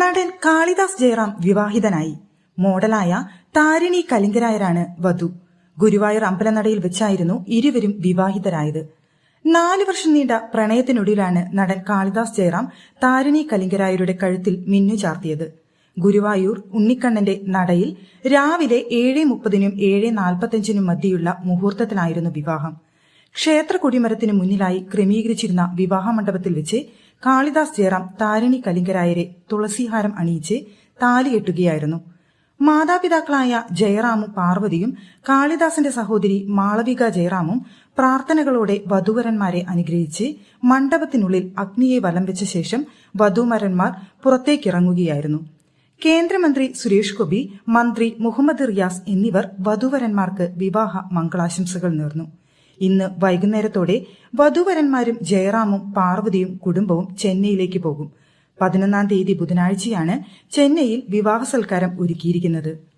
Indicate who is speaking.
Speaker 1: നടൻ കാളിദാസ് ജയറാം വിവാഹിതനായി. മോഡലായ താരിണി കലിംഗരായരാണ് വധു. ഗുരുവായൂർ അമ്പലനടയിൽ വെച്ചായിരുന്നു ഇരുവരും വിവാഹിതരായത്. നാല് വർഷം നീണ്ട പ്രണയത്തിനൊടുവിലാണ് നടൻ കാളിദാസ് ജയറാം താരിണി കലിംഗരായരുടെ കഴുത്തിൽ മിന്നു ചാർത്തിയത്. ഗുരുവായൂർ ഉണ്ണിക്കണ്ണന്റെ നടയിൽ രാവിലെ ഏഴ് മുപ്പതിനും ഏഴ് നാൽപ്പത്തഞ്ചിനും മധ്യയുള്ള മുഹൂർത്തത്തിലായിരുന്നു വിവാഹം. ക്ഷേത്ര കൊടിമരത്തിന് മുന്നിലായി ക്രമീകരിച്ചിരുന്ന വിവാഹ മണ്ഡപത്തിൽ വെച്ച് കാളിദാസ് ജയറാം താരിണി കലിംഗരായരെ തുളസിഹാരം അണിയിച്ച് താലികെട്ടുകയായിരുന്നു മാതാപിതാക്കളായ ജയറാമും പാർവതിയും കാളിദാസിന്റെ സഹോദരി മാളവിക ജയറാമും പ്രാർത്ഥനകളോടെ വധുവരന്മാരെ അനുഗ്രഹിച്ച് മണ്ഡപത്തിനുള്ളിൽ അഗ്നിയെ വലം വെച്ച ശേഷം വധൂമരന്മാർ പുറത്തേക്കിറങ്ങുകയായിരുന്നു. കേന്ദ്രമന്ത്രി സുരേഷ് ഗോപി മന്ത്രി മുഹമ്മദ് റിയാസ് എന്നിവർ വധുവരന്മാർക്ക് വിവാഹ മംഗളാശംസകൾ നേർന്നു. ഇന്ന് വൈകുന്നേരത്തോടെ വധുവരന്മാരും ജയറാമും പാർവതിയും കുടുംബവും ചെന്നൈയിലേക്ക് പോകും. പതിനൊന്നാം തീയതി ബുധനാഴ്ചയാണ് ചെന്നൈയിൽ വിവാഹ സൽക്കാരം ഒരുക്കിയിരിക്കുന്നത്.